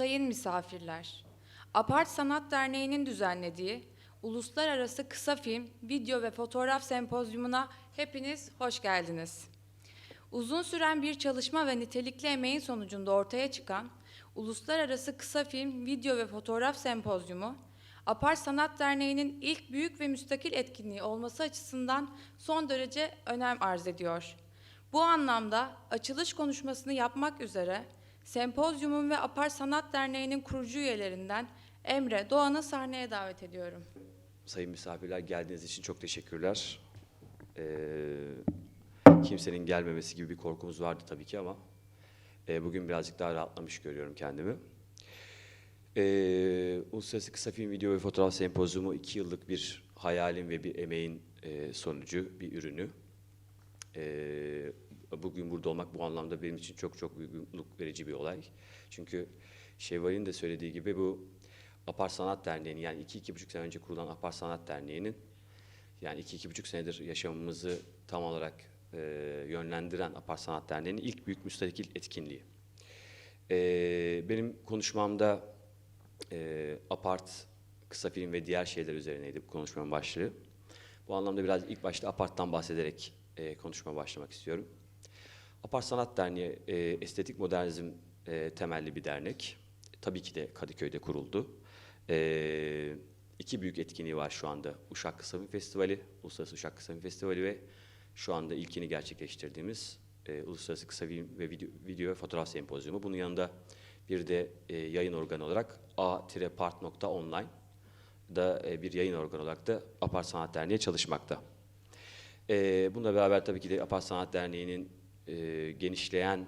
sayın misafirler, Apart Sanat Derneği'nin düzenlediği Uluslararası Kısa Film, Video ve Fotoğraf Sempozyumuna hepiniz hoş geldiniz. Uzun süren bir çalışma ve nitelikli emeğin sonucunda ortaya çıkan Uluslararası Kısa Film, Video ve Fotoğraf Sempozyumu, Apart Sanat Derneği'nin ilk büyük ve müstakil etkinliği olması açısından son derece önem arz ediyor. Bu anlamda açılış konuşmasını yapmak üzere sempozyumun ve Apart Sanat Derneği'nin kurucu üyelerinden Emre Doğan'ı sahneye davet ediyorum. Sayın misafirler geldiğiniz için çok teşekkürler. Ee, kimsenin gelmemesi gibi bir korkumuz vardı tabii ki ama e, bugün birazcık daha rahatlamış görüyorum kendimi. Ee, Uluslararası Kısa Film Video ve Fotoğraf Sempozyumu iki yıllık bir hayalin ve bir emeğin e, sonucu, bir ürünü. Ee, bugün burada olmak bu anlamda benim için çok çok büyük mutluluk verici bir olay. Çünkü Şevval'in de söylediği gibi bu Apar Sanat Derneği'nin yani iki, iki buçuk sene önce kurulan Apar Sanat Derneği'nin yani iki, iki buçuk senedir yaşamımızı tam olarak e, yönlendiren Apar Sanat Derneği'nin ilk büyük müstakil etkinliği. E, benim konuşmamda e, apart, kısa film ve diğer şeyler üzerineydi bu konuşmanın başlığı. Bu anlamda biraz ilk başta aparttan bahsederek e, konuşmaya başlamak istiyorum. Apart Sanat Derneği e, estetik modernizm e, temelli bir dernek. Tabii ki de Kadıköy'de kuruldu. E, iki büyük etkinliği var şu anda. Uşak Kısa Film Festivali, Uluslararası Uşak Kısa Film Festivali ve şu anda ilkini gerçekleştirdiğimiz e, Uluslararası Kısa Film ve Video, Video ve Fotoğraf Sempozyumu. Bunun yanında bir de e, yayın organı olarak a-part.online da e, bir yayın organı olarak da Apart Sanat Derneği çalışmakta. E, bununla beraber tabii ki de Apart Sanat Derneği'nin e, genişleyen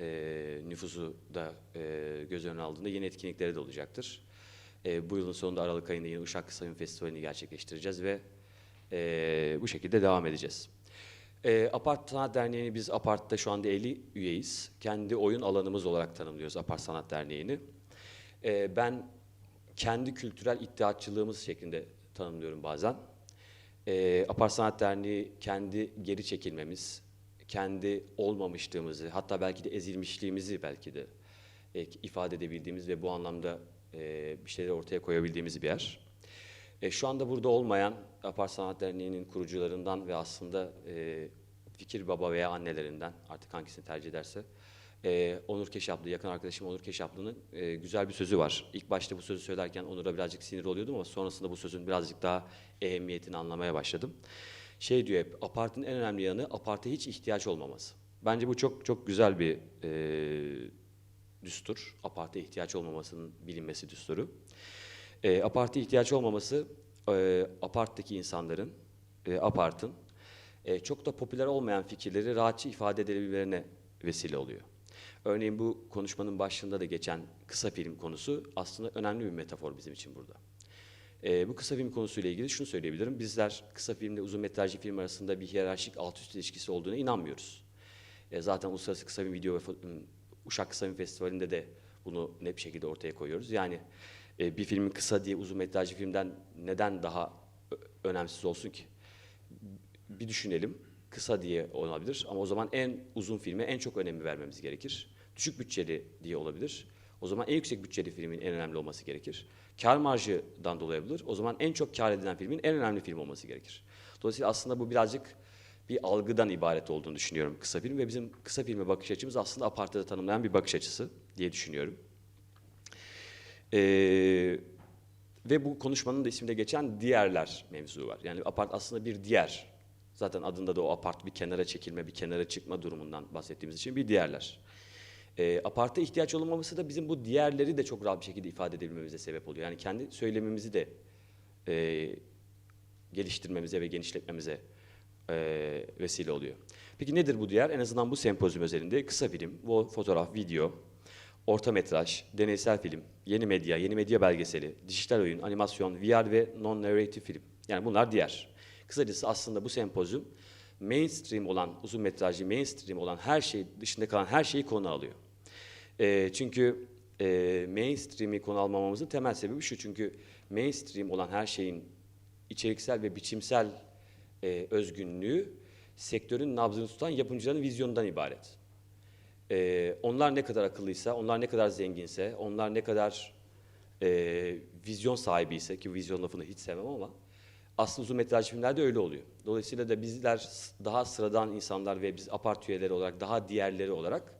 e, nüfusu da e, göz önüne aldığında yeni etkinlikleri de olacaktır. E, bu yılın sonunda Aralık ayında yine Uşak Film Festivali'ni gerçekleştireceğiz ve e, bu şekilde devam edeceğiz. E, Apart Sanat Derneği'ni biz Apart'ta şu anda 50 üyeyiz. Kendi oyun alanımız olarak tanımlıyoruz Apart Sanat Derneği'ni. E, ben kendi kültürel iddiatçılığımız şeklinde tanımlıyorum bazen. E, Apart Sanat Derneği kendi geri çekilmemiz, kendi olmamışlığımızı, hatta belki de ezilmişliğimizi belki de e, ifade edebildiğimiz ve bu anlamda e, bir şeyler ortaya koyabildiğimiz bir yer. E, şu anda burada olmayan Apart Sanat Derneği'nin kurucularından ve aslında e, fikir baba veya annelerinden artık hangisini tercih ederse e, Onur Keşaplı, yakın arkadaşım Onur Keşaplı'nın e, güzel bir sözü var. İlk başta bu sözü söylerken Onur'a birazcık sinir oluyordum ama sonrasında bu sözün birazcık daha ehemmiyetini anlamaya başladım. Şey diyor hep, apartın en önemli yanı aparta hiç ihtiyaç olmaması. Bence bu çok çok güzel bir e, düstur. Aparta ihtiyaç olmamasının bilinmesi düsturu. E, aparta ihtiyaç olmaması e, aparttaki insanların, e, apartın e, çok da popüler olmayan fikirleri rahatça ifade edebilmelerine vesile oluyor. Örneğin bu konuşmanın başında da geçen kısa film konusu aslında önemli bir metafor bizim için burada. E, bu kısa film konusuyla ilgili şunu söyleyebilirim. Bizler kısa filmle uzun metrajlı film arasında bir hiyerarşik alt üst ilişkisi olduğuna inanmıyoruz. E, zaten Uluslararası Kısa Film Video ve Uşak Kısa Film Festivali'nde de bunu net bir şekilde ortaya koyuyoruz. Yani e, bir filmin kısa diye uzun metrajlı filmden neden daha önemsiz olsun ki? Bir düşünelim. Kısa diye olabilir ama o zaman en uzun filme en çok önemi vermemiz gerekir. Düşük bütçeli diye olabilir. O zaman en yüksek bütçeli filmin en önemli olması gerekir. Kar marjından dolayı olabilir. O zaman en çok kar edilen filmin en önemli film olması gerekir. Dolayısıyla aslında bu birazcık bir algıdan ibaret olduğunu düşünüyorum kısa film ve bizim kısa filme bakış açımız aslında apartada tanımlayan bir bakış açısı diye düşünüyorum. Ee, ve bu konuşmanın da isminde geçen diğerler mevzu var. Yani apart aslında bir diğer. Zaten adında da o apart bir kenara çekilme, bir kenara çıkma durumundan bahsettiğimiz için bir diğerler. E, aparta ihtiyaç olmaması da bizim bu diğerleri de çok rahat bir şekilde ifade edebilmemize sebep oluyor. Yani kendi söylememizi de e, geliştirmemize ve genişletmemize e, vesile oluyor. Peki nedir bu diğer? En azından bu sempozyum özelinde kısa film, fotoğraf, video, orta metraj, deneysel film, yeni medya, yeni medya belgeseli, dijital oyun, animasyon, VR ve non-narrative film. Yani bunlar diğer. Kısacası aslında bu sempozyum mainstream olan, uzun metrajlı mainstream olan her şey, dışında kalan her şeyi konu alıyor. E, çünkü e, mainstream'i konu almamamızın temel sebebi şu. Çünkü mainstream olan her şeyin içeriksel ve biçimsel e, özgünlüğü sektörün nabzını tutan yapımcıların vizyonundan ibaret. Ee, onlar ne kadar akıllıysa, onlar ne kadar zenginse, onlar ne kadar e, vizyon sahibiyse ki vizyon lafını hiç sevmem ama aslında uzun metraj filmlerde öyle oluyor. Dolayısıyla da bizler daha sıradan insanlar ve biz apart üyeleri olarak daha diğerleri olarak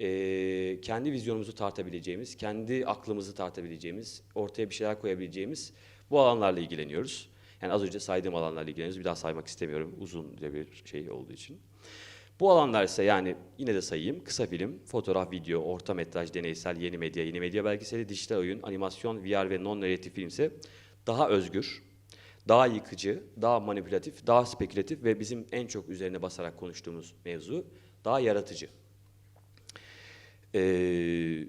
e, kendi vizyonumuzu tartabileceğimiz, kendi aklımızı tartabileceğimiz, ortaya bir şeyler koyabileceğimiz bu alanlarla ilgileniyoruz. Yani az önce saydığım alanlarla ilgileniyoruz. Bir daha saymak istemiyorum uzunca bir şey olduğu için. Bu alanlar ise yani yine de sayayım. Kısa film, fotoğraf, video, orta metraj, deneysel, yeni medya, yeni medya belgeseli, dijital oyun, animasyon, VR ve non-narratif film ise daha özgür, daha yıkıcı, daha manipülatif, daha spekülatif ve bizim en çok üzerine basarak konuştuğumuz mevzu daha yaratıcı. Ee,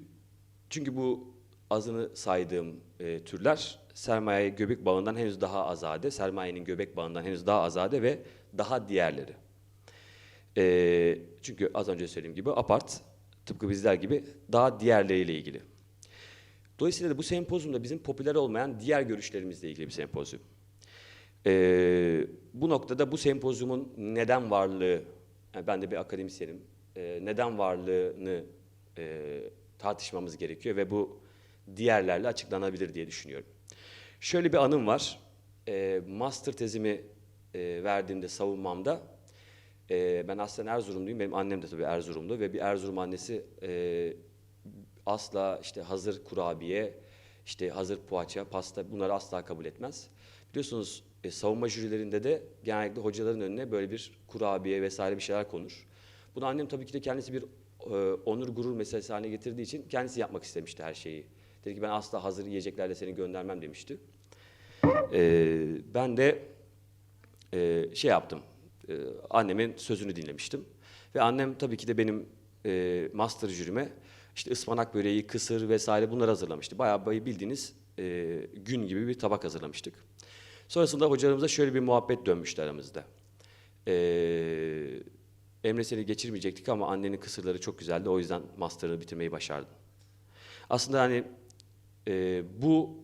çünkü bu azını saydığım e, türler sermaye göbek bağından henüz daha azade, sermayenin göbek bağından henüz daha azade ve daha diğerleri. Ee, çünkü az önce söylediğim gibi apart tıpkı bizler gibi daha diğerleriyle ilgili. Dolayısıyla da bu sempozyumda bizim popüler olmayan diğer görüşlerimizle ilgili bir sempozyum. Ee, bu noktada bu sempozyumun neden varlığı, yani ben de bir akademisyenim, e, neden varlığını e, tartışmamız gerekiyor ve bu diğerlerle açıklanabilir diye düşünüyorum. Şöyle bir anım var. E, master tezimi e, verdiğimde savunmamda e, ben aslında Erzurumluyum. Benim annem de tabii Erzurumlu ve bir Erzurum annesi e, asla işte hazır kurabiye, işte hazır poğaça, pasta bunları asla kabul etmez. Biliyorsunuz e, savunma jürilerinde de genellikle hocaların önüne böyle bir kurabiye vesaire bir şeyler konur. Bunu annem tabii ki de kendisi bir e, onur gurur meselesi haline getirdiği için kendisi yapmak istemişti her şeyi. Dedi ki ben asla hazır yiyeceklerle seni göndermem demişti. E, ben de e, şey yaptım. E, annemin sözünü dinlemiştim. Ve annem tabii ki de benim e, master jürime işte ıspanak böreği, kısır vesaire bunları hazırlamıştı. Bayağı bildiğiniz e, gün gibi bir tabak hazırlamıştık. Sonrasında hocalarımıza şöyle bir muhabbet dönmüştü aramızda. E, Emre seni geçirmeyecektik ama annenin kısırları çok güzeldi. O yüzden master'ını bitirmeyi başardın. Aslında hani e, bu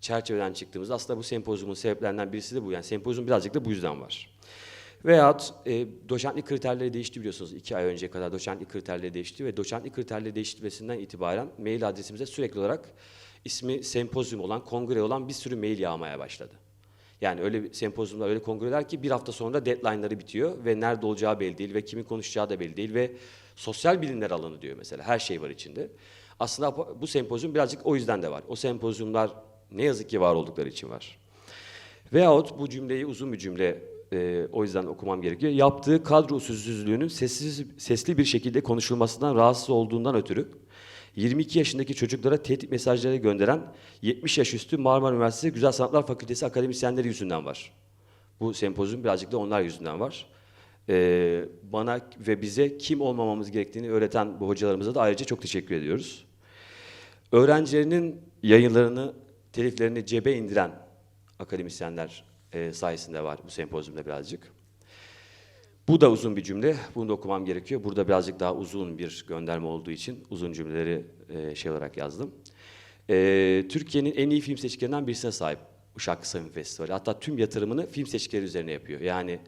çerçeveden çıktığımızda aslında bu sempozyumun sebeplerinden birisi de bu. Yani sempozyum birazcık da bu yüzden var. Veyahut e, doçentlik kriterleri değişti biliyorsunuz. iki ay önceye kadar doçentlik kriterleri değişti ve doçentlik kriterleri değiştirmesinden itibaren mail adresimize sürekli olarak ismi sempozyum olan, kongre olan bir sürü mail yağmaya başladı. Yani öyle sempozyumlar, öyle kongreler ki bir hafta sonra deadline'ları bitiyor ve nerede olacağı belli değil ve kimin konuşacağı da belli değil ve sosyal bilimler alanı diyor mesela. Her şey var içinde. Aslında bu sempozyum birazcık o yüzden de var. O sempozyumlar ne yazık ki var oldukları için var. Veyahut bu cümleyi uzun bir cümle e, o yüzden okumam gerekiyor. Yaptığı kadro usulsüzlüğünün sessiz, sesli bir şekilde konuşulmasından rahatsız olduğundan ötürü 22 yaşındaki çocuklara tehdit mesajları gönderen 70 yaş üstü Marmara Üniversitesi Güzel Sanatlar Fakültesi akademisyenleri yüzünden var. Bu sempozyum birazcık da onlar yüzünden var. E, bana ve bize kim olmamamız gerektiğini öğreten bu hocalarımıza da ayrıca çok teşekkür ediyoruz. Öğrencilerinin yayınlarını, teliflerini cebe indiren akademisyenler e, sayesinde var bu sempozyumda birazcık. Bu da uzun bir cümle. Bunu da okumam gerekiyor. Burada birazcık daha uzun bir gönderme olduğu için uzun cümleleri e, şey olarak yazdım. E, Türkiye'nin en iyi film seçkilerinden birisine sahip Uşak Kısa Film Festivali. Hatta tüm yatırımını film seçkileri üzerine yapıyor. Yani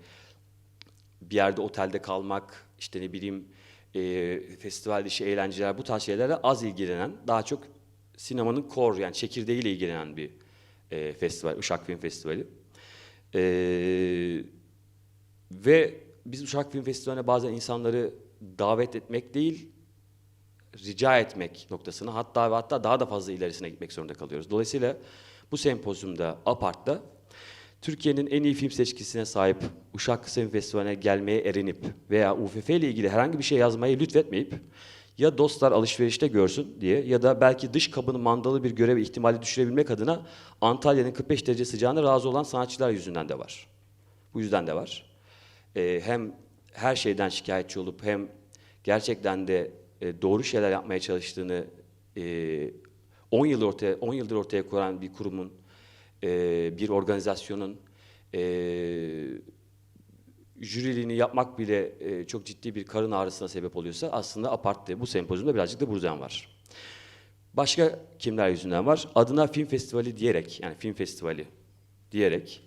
bir yerde otelde kalmak, işte ne bileyim e, festival dışı eğlenceler bu tarz şeylerle az ilgilenen, daha çok sinemanın core yani çekirdeğiyle ilgilenen bir e, festival, Uşak Film Festivali. E, ve biz Uşak Film Festivali'ne bazen insanları davet etmek değil, rica etmek noktasına hatta ve hatta daha da fazla ilerisine gitmek zorunda kalıyoruz. Dolayısıyla bu sempozyumda, Apart'ta Türkiye'nin en iyi film seçkisine sahip Uşak Kısa Film Festivali'ne gelmeye erinip veya UFF ile ilgili herhangi bir şey yazmayı lütfetmeyip ya dostlar alışverişte görsün diye ya da belki dış kabını mandalı bir görev ihtimali düşürebilmek adına Antalya'nın 45 derece sıcağına razı olan sanatçılar yüzünden de var. Bu yüzden de var. Ee, hem her şeyden şikayetçi olup hem gerçekten de e, doğru şeyler yapmaya çalıştığını e, 10 yıl ortaya 10 yıldır ortaya koyan bir kurumun e, bir organizasyonun e, jüriliğini yapmak bile e, çok ciddi bir karın ağrısına sebep oluyorsa aslında apartte bu sempozyumda birazcık da buradan var. Başka kimler yüzünden var? Adına film festivali diyerek yani film festivali diyerek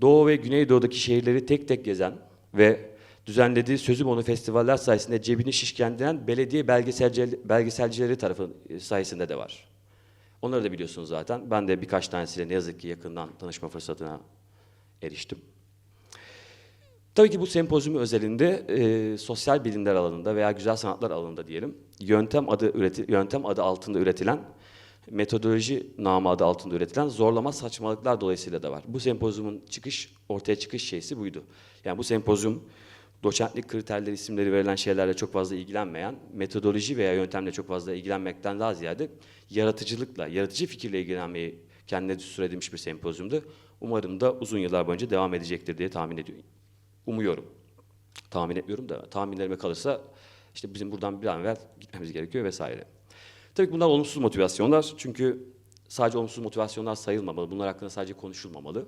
Doğu ve Güneydoğu'daki şehirleri tek tek gezen ve düzenlediği Sözüm Onu festivaller sayesinde cebini şişkendiren belediye belgeselci, belgeselcileri tarafı e, sayesinde de var. Onları da biliyorsunuz zaten. Ben de birkaç tanesiyle ne yazık ki yakından tanışma fırsatına eriştim. Tabii ki bu sempozyum özelinde e, sosyal bilimler alanında veya güzel sanatlar alanında diyelim yöntem adı üreti, yöntem adı altında üretilen metodoloji namı adı altında üretilen zorlama saçmalıklar dolayısıyla da var. Bu sempozyumun çıkış ortaya çıkış şeysi buydu. Yani bu sempozyum doçentlik kriterleri isimleri verilen şeylerle çok fazla ilgilenmeyen, metodoloji veya yöntemle çok fazla ilgilenmekten daha ziyade yaratıcılıkla, yaratıcı fikirle ilgilenmeyi kendine düstur edilmiş bir sempozyumdu. Umarım da uzun yıllar boyunca devam edecektir diye tahmin ediyorum. Umuyorum. Tahmin etmiyorum da tahminlerime kalırsa işte bizim buradan bir an evvel gitmemiz gerekiyor vesaire. Tabii ki bunlar olumsuz motivasyonlar. Çünkü sadece olumsuz motivasyonlar sayılmamalı. Bunlar hakkında sadece konuşulmamalı.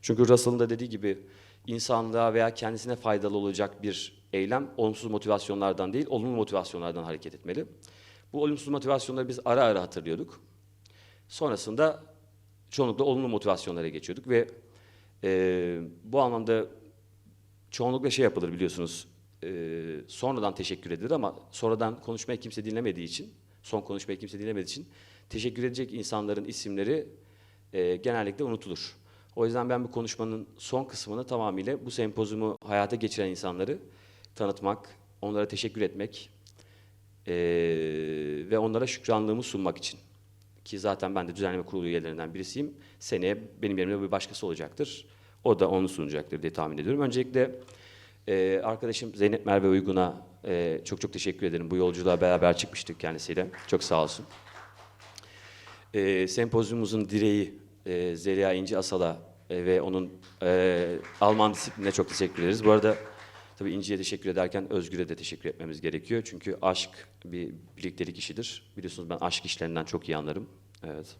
Çünkü Russell'ın da dediği gibi insanlığa veya kendisine faydalı olacak bir eylem olumsuz motivasyonlardan değil, olumlu motivasyonlardan hareket etmeli. Bu olumsuz motivasyonları biz ara ara hatırlıyorduk. Sonrasında çoğunlukla olumlu motivasyonlara geçiyorduk ve e, bu anlamda çoğunlukla şey yapılır biliyorsunuz. e, sonradan teşekkür edilir ama sonradan konuşmayı kimse dinlemediği için, son konuşmayı kimse dinlemediği için teşekkür edecek insanların isimleri e, genellikle unutulur. O yüzden ben bu konuşmanın son kısmını tamamıyla bu sempozumu hayata geçiren insanları tanıtmak, onlara teşekkür etmek e, ve onlara şükranlığımı sunmak için. Ki zaten ben de düzenleme kurulu üyelerinden birisiyim. Seneye benim yerimde bir başkası olacaktır. O da onu sunacaktır diye tahmin ediyorum. Öncelikle e, arkadaşım Zeynep Merve Uygun'a e, çok çok teşekkür ederim. Bu yolculuğa beraber çıkmıştık kendisiyle. Çok sağ olsun. E, sempozyumumuzun direği e, Zeliha İnci Asal'a e, ve onun e, Alman disiplinine çok teşekkür ederiz. Bu arada tabii İnci'ye teşekkür ederken Özgür'e de teşekkür etmemiz gerekiyor. Çünkü aşk bir birliktelik işidir. Biliyorsunuz ben aşk işlerinden çok iyi anlarım. Evet.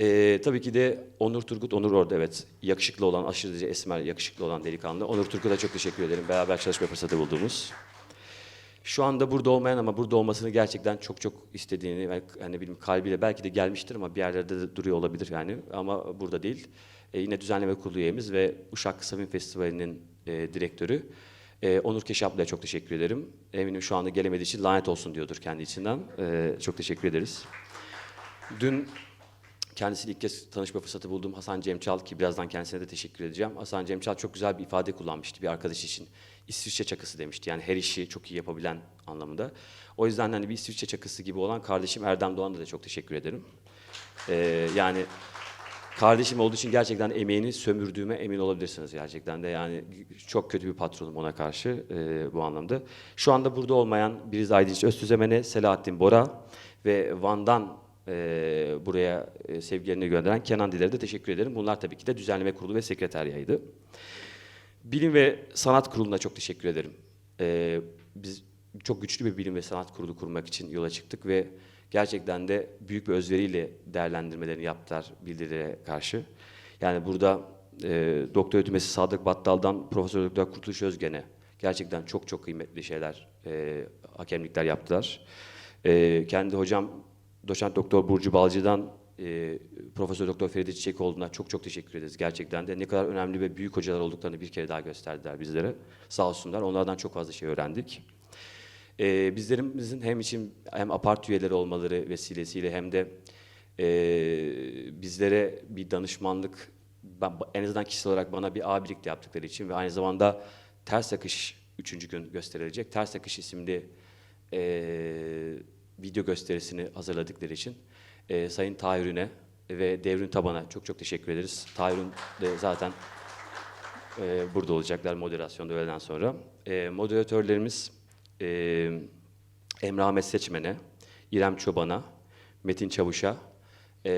Ee, tabii ki de Onur Turgut, Onur orada evet. Yakışıklı olan, aşırı derece esmer, yakışıklı olan delikanlı. Onur Turgut'a çok teşekkür ederim. Beraber çalışma fırsatı bulduğumuz. Şu anda burada olmayan ama burada olmasını gerçekten çok çok istediğini, ve hani bilmiyorum kalbiyle belki de gelmiştir ama bir yerlerde de duruyor olabilir yani. Ama burada değil. Ee, yine düzenleme kurulu üyemiz ve Uşak Kısa Festivali'nin e, direktörü. Ee, Onur Keşaplı'ya çok teşekkür ederim. Eminim şu anda gelemediği için lanet olsun diyordur kendi içinden. Ee, çok teşekkür ederiz. Dün Kendisiyle ilk kez tanışma fırsatı bulduğum Hasan Cemçal ki birazdan kendisine de teşekkür edeceğim. Hasan Cemçal çok güzel bir ifade kullanmıştı bir arkadaş için. İsviçre çakısı demişti. Yani her işi çok iyi yapabilen anlamında. O yüzden hani bir İsviçre çakısı gibi olan kardeşim Erdem Doğan'a da çok teşekkür ederim. Ee, yani kardeşim olduğu için gerçekten emeğini sömürdüğüme emin olabilirsiniz gerçekten de. Yani çok kötü bir patronum ona karşı e, bu anlamda. Şu anda burada olmayan Biriz Aydınç Öztüzemen'e, Selahattin Bora ve Van'dan e, buraya e, sevgilerini gönderen Kenan Diler'e de teşekkür ederim. Bunlar tabii ki de düzenleme kurulu ve sekreteriyaydı. Bilim ve Sanat Kurulu'na çok teşekkür ederim. E, biz çok güçlü bir bilim ve sanat kurulu kurmak için yola çıktık ve gerçekten de büyük bir özveriyle değerlendirmelerini yaptılar bildirilere karşı. Yani burada e, doktor ötümesi Sadık Battal'dan Profesör Doktor Kurtuluş Özgen'e gerçekten çok çok kıymetli şeyler, e, hakemlikler yaptılar. E, kendi hocam Doçent Doktor Burcu Balcı'dan e, Profesör Doktor Feride Çiçekoğlu'na çok çok teşekkür ederiz gerçekten de. Ne kadar önemli ve büyük hocalar olduklarını bir kere daha gösterdiler bizlere. Sağ olsunlar. Onlardan çok fazla şey öğrendik. E, bizlerimizin hem için hem apart üyeleri olmaları vesilesiyle hem de e, bizlere bir danışmanlık ben, en azından kişisel olarak bana bir abilik de yaptıkları için ve aynı zamanda Ters Akış üçüncü gün gösterilecek. Ters Akış isimli e, video gösterisini hazırladıkları için e, Sayın Tahir'üne ve Devrim Taban'a çok çok teşekkür ederiz. Tahir'ün de zaten e, burada olacaklar moderasyonda öğleden sonra. E, moderatörlerimiz e, Emre Ahmet Seçmen'e, İrem Çoban'a, Metin Çavuş'a, e,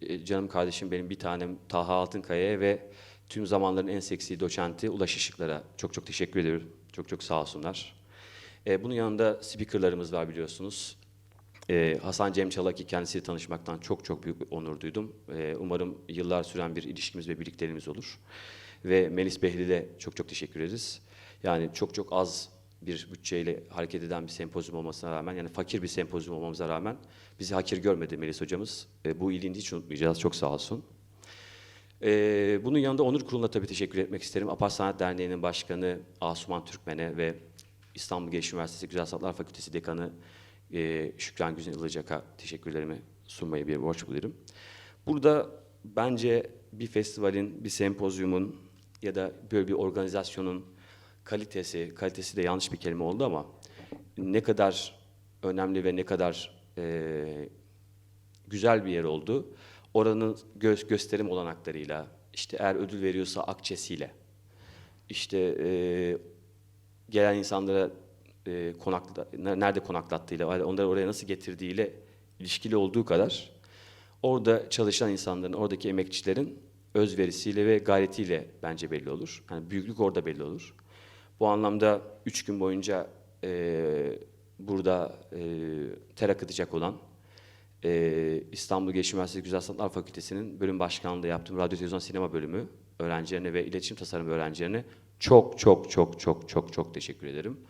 e, canım kardeşim benim bir tanem Taha Altınkaya'ya ve tüm zamanların en seksi doçenti Ulaş Işıklar'a çok çok teşekkür ediyorum. Çok çok sağ olsunlar. E, bunun yanında speakerlarımız var biliyorsunuz. E, Hasan Cem Çalak kendisiyle tanışmaktan çok çok büyük onur duydum. E, umarım yıllar süren bir ilişkimiz ve birlikteliğimiz olur. Ve Melis Behlil'e çok çok teşekkür ederiz. Yani çok çok az bir bütçeyle hareket eden bir sempozyum olmasına rağmen, yani fakir bir sempozyum olmamıza rağmen bizi hakir görmedi Melis hocamız. E, bu iyiliğini hiç unutmayacağız. Çok sağ olsun. Ee, bunun yanında Onur Kurulu'na tabii teşekkür etmek isterim. Apar Sanat Derneği'nin başkanı Asuman Türkmen'e ve İstanbul Gelişim Üniversitesi Güzel Sanatlar Fakültesi Dekanı e, Şükran Güzel Ilıcak'a teşekkürlerimi sunmayı bir borç buluyorum. Burada bence bir festivalin, bir sempozyumun ya da böyle bir organizasyonun kalitesi, kalitesi de yanlış bir kelime oldu ama ne kadar önemli ve ne kadar e, güzel bir yer oldu. Oranın göz, gösterim olanaklarıyla, işte eğer ödül veriyorsa akçesiyle, işte e, gelen insanlara e, konakla, nerede konaklattığıyla, onları oraya nasıl getirdiğiyle ilişkili olduğu kadar orada çalışan insanların, oradaki emekçilerin özverisiyle ve gayretiyle bence belli olur. Yani büyüklük orada belli olur. Bu anlamda üç gün boyunca e, burada e, ter akıtacak olan e, İstanbul Gelişim Üniversitesi Güzel Sanatlar Fakültesi'nin bölüm başkanlığı yaptığım radyo televizyon sinema bölümü öğrencilerine ve iletişim tasarım öğrencilerine çok çok çok çok çok çok teşekkür ederim.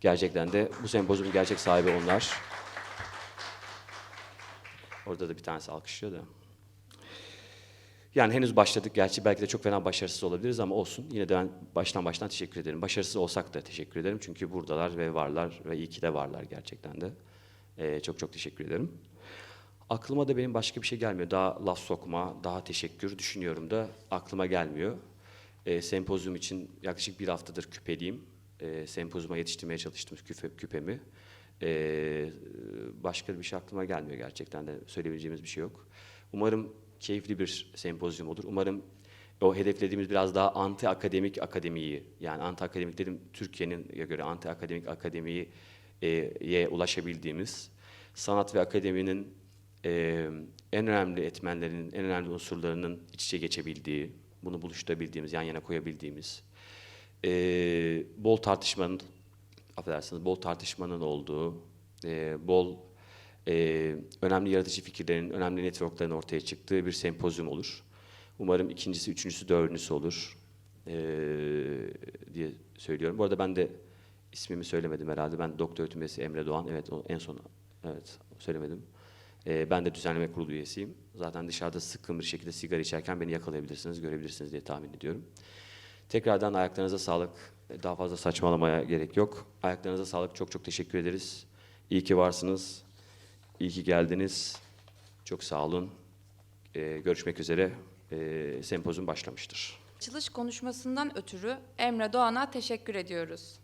Gerçekten de bu sempozyumun gerçek sahibi onlar. Orada da bir tanesi alkışlıyor da. Yani henüz başladık gerçi belki de çok fena başarısız olabiliriz ama olsun. Yine de ben baştan baştan teşekkür ederim. Başarısız olsak da teşekkür ederim çünkü buradalar ve varlar ve iyi ki de varlar gerçekten de. Ee, çok çok teşekkür ederim. Aklıma da benim başka bir şey gelmiyor. Daha laf sokma, daha teşekkür düşünüyorum da aklıma gelmiyor. Ee, sempozyum için yaklaşık bir haftadır küpeliyim. Ee, sempozyuma yetiştirmeye çalıştım küpe, küpemi. Ee, başka bir şey aklıma gelmiyor gerçekten de söyleyebileceğimiz bir şey yok. Umarım keyifli bir sempozyum olur. Umarım o hedeflediğimiz biraz daha anti akademik akademiyi yani anti akademik dedim Türkiye'nin göre anti akademik akademiyi e, ye ulaşabildiğimiz sanat ve akademinin e, en önemli etmenlerinin, en önemli unsurlarının iç içe geçebildiği, bunu buluşturabildiğimiz, yan yana koyabildiğimiz, e, bol tartışmanın, affedersiniz, bol tartışmanın olduğu, e, bol e, önemli yaratıcı fikirlerin, önemli networkların ortaya çıktığı bir sempozyum olur. Umarım ikincisi, üçüncüsü, dördüncüsü olur e, diye söylüyorum. Bu arada ben de ismimi söylemedim herhalde. Ben doktor öğretim Emre Doğan. Evet, en son evet söylemedim. E, ben de düzenleme kurulu üyesiyim. Zaten dışarıda sıkkın bir şekilde sigara içerken beni yakalayabilirsiniz, görebilirsiniz diye tahmin ediyorum. Tekrardan ayaklarınıza sağlık. Daha fazla saçmalamaya gerek yok. Ayaklarınıza sağlık. Çok çok teşekkür ederiz. İyi ki varsınız. İyi ki geldiniz. Çok sağ olun. Ee, görüşmek üzere. Ee, sempozyum başlamıştır. Açılış konuşmasından ötürü Emre Doğan'a teşekkür ediyoruz.